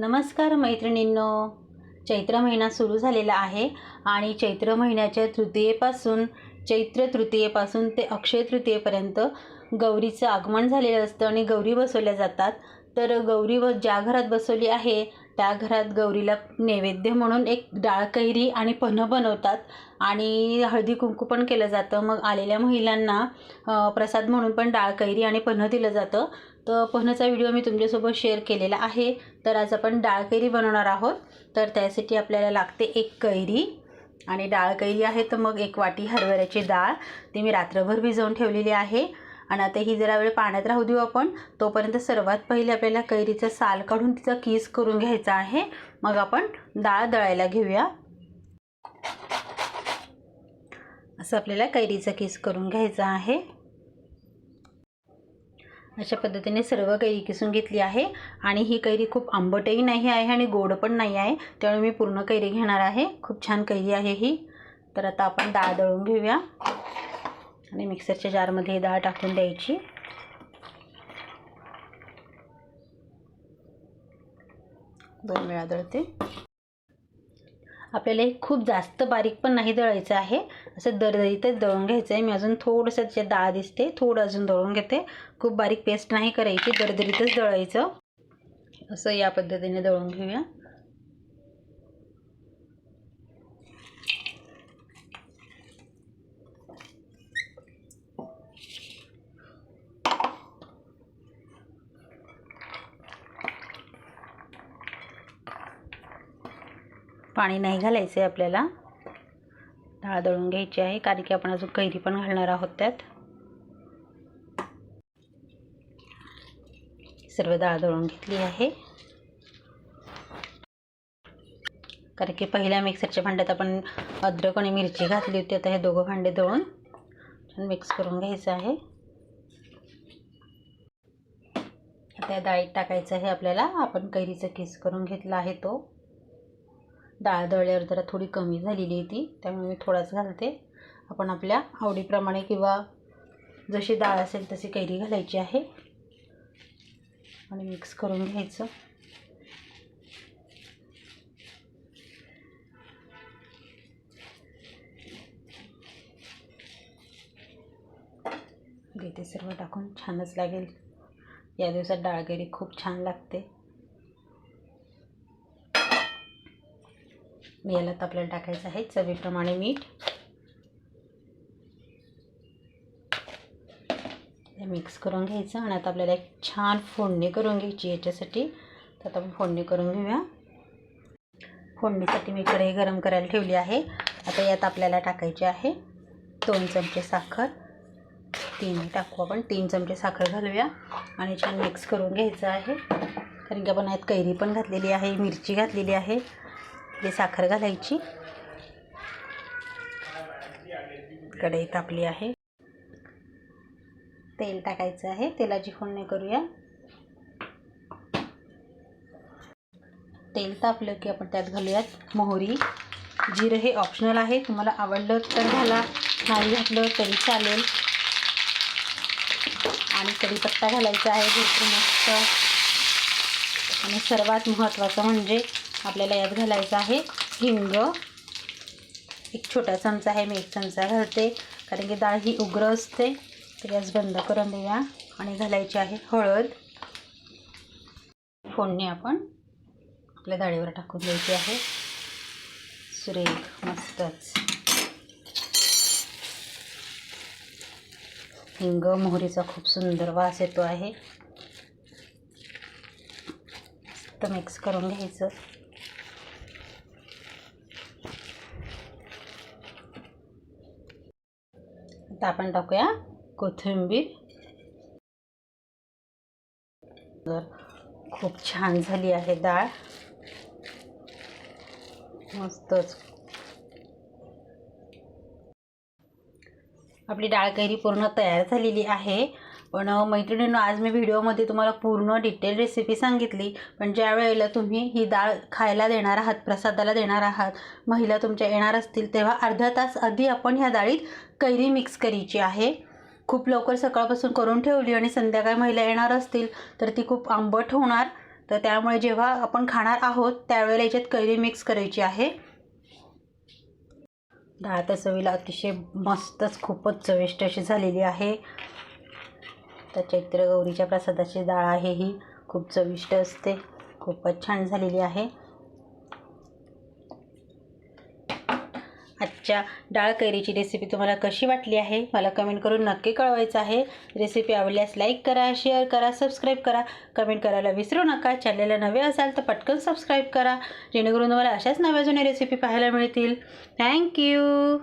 नमस्कार मैत्रिणींनो. चैत्र महिना सुरू झालेला आहे आणि चैत्र महिन्याच्या तृतीयेपासून चैत्र तृतीयेपासून ते अक्षय तृतीयेपर्यंत गौरीचं आगमन झालेलं असतं आणि गौरी बसवल्या जातात. तर गौरी व ज्या घरात बसवली आहे त्या घरात गौरीला नैवेद्य म्हणून एक डाळ कैरी आणि पन्हं बनवतात आणि हळदी कुंकू पण केलं जातं. मग आलेल्या महिलांना प्रसाद म्हणून पण डाळ कैरी आणि पन्हं दिलं जातं. तर पोहण्याचा व्हिडिओ मी तुमच्यासोबत शेअर केलेला आहे. तर आज आपण डाळ कैरी बनवणार आहोत. तर त्यासाठी आपल्याला लागते एक कैरी आणि डाळ कैरी आहे तर मग एक वाटी हरभऱ्याची डाळ. ती मी रात्रभर भिजवून ठेवलेली आहे. आणि आता ही जरा वेळ पाण्यात राहू देऊ आपण. तोपर्यंत सर्वात पहिले आपल्याला कैरीचा साल काढून तिचा किस करून घ्यायचा आहे. मग आपण डाळ दळायला घेऊया. असं आपल्याला कैरीचा किस करून घ्यायचा आहे. अशा पद्धतीने सर्व कैरी किसून घेतली आहे. आणि ही कैरी खूप आंबटही नाही आहे आणि गोड पण नाही आहे. त्यामुळे मी पूर्ण कैरी घेणार आहे. खूप छान कैरी आहे ही. तर आता आपण डाळ दळून घेऊया. आणि मिक्सरच्या जारमध्ये ही डाळ टाकून द्यायची. दोन वेळा दळते. आपल्याला हे खूप जास्त बारीक पण नाही दळायचं आहे. असं दरदरीतच दळून घ्यायचं आहे मी अजून थोडंसं त्याच्यात डाळ दिसते थोडं अजून दळून घेते. खूप बारीक पेस्ट नाही करायची दरदरीतच दळायचं. असं या पद्धतीने दळून घेऊया. पाणी नाही घालायचं आहे आपल्याला. डाळ दळून घ्यायची आहे कारण की आपण अजून कैरी पण घालणार आहोत त्यात. सर्व डाळ दळून घेतली आहे. कारण की पहिल्या मिक्सरच्या भांड्यात आपण अद्रक आणि मिरची घातली होती आता हे दोघं भांडे दळून छान मिक्स करून घ्यायचं आहे. आता या डाळीत टाकायचं आहे आपल्याला आपण कैरीचा किस करून घेतला आहे तो. डाळ दळल्यावर जरा थोडी कमी झालेली होती ती त्यामुळे मी थोडाच घालते. आपण आपल्या आवडीप्रमाणे किंवा जशी डाळ असेल तशी कैरी घालायची आहे. आणि मिक्स करून घ्यायचं. देते सर्व टाकून छानच लागेल. या दिवसात डाळ कैरी खूप छान लागते. याला आपल्याला टाकायचं आहे चवीप्रमाणे मीठ. मिक्स करून घ्यायचं आणि आता आपल्याला एक छान फोडणी करून घ्यायची याच्यासाठी. तर आता आपण फोडणी करून घेऊया. फोडणीसाठी मी कढई गरम करायला ठेवली आहे. आता यात आपल्याला टाकायची आहे दोन चमचे साखर. तीन टाकू आपण. तीन चमचे साखर घालूया आणि छान मिक्स करून घ्यायचं आहे. कारण की आपण यात कैरी पण घातलेली आहे मिरची घातलेली आहे. ते साखर घालायची. कढई तापली आहे. तेल टाकायचं आहे. तेलाची फोडणी करूया. तेल तापलं की आपण त्यात घालूयात मोहरी. जिरं हे ऑप्शनल आहे. तुम्हाला आवडलं तर घाला. नाही घातलं तरी चालेल. आणि कढीपत्ता घालायचा आहे. भरपूर मस्त आणि सर्वात महत्त्वाचं म्हणजे आपल्याला यात घालायचं आहे हिंग. एक छोटा चमचा आहे मी एक चमचा घालते. कारण की डाळ ही उग्र असते तर गॅस बंद करून देऊया आणि घालायची आहे हळद. फोडणी आपण आपल्या डाळीवर टाकून द्यायची आहे. सुरेख मस्तच. हिंग मोहरीचा खूप सुंदर वास येतो आहे. मस्त मिक्स करून घ्यायचं. आता आपण टाकूया कोथिंबीर. खूब छान है आहे मस्त अपनी डाळ कैरी पूर्ण तैयार है पण मैत्रिणींनो आज मी व्हिडिओमध्ये तुम्हाला पूर्ण डिटेल रेसिपी सांगितली. पण ज्या वेळेला तुम्ही ही डाळ खायला देणार आहात प्रसादाला देणार आहात महिला तुमच्या येणार असतील तेव्हा अर्धा तास आधी आपण ह्या डाळीत कैरी मिक्स करायची आहे. खूप लवकर सकाळपासून करून ठेवली आणि संध्याकाळी महिला येणार असतील तर ती खूप आंबट होणार. तर त्यामुळे जेव्हा आपण खाणार आहोत त्यावेळेला याच्यात कैरी मिक्स करायची आहे. डाळ त्या चवीला अतिशय मस्तच खूपच चविष्ट अशी झालेली आहे. तर चैत्र गौरीच्या प्रसादाची डाळ आहे ही. खूप चविष्ट असते. खूपच छान झालेली आहे. आजच्या डाळ कैरीची रेसिपी तुम्हाला कशी वाटली आहे? मला कमेंट करून नक्की कळवायचं आहे. रेसिपी आवडल्यास लाईक करा शेअर करा सबस्क्राईब करा. कमेंट करायला विसरू नका. चॅनलला नवे असाल तर पटकन सबस्क्राईब करा. जेणेकरून तुम्हाला अशाच नव्या जुन्या रेसिपी पाहायला मिळतील. थँक्यू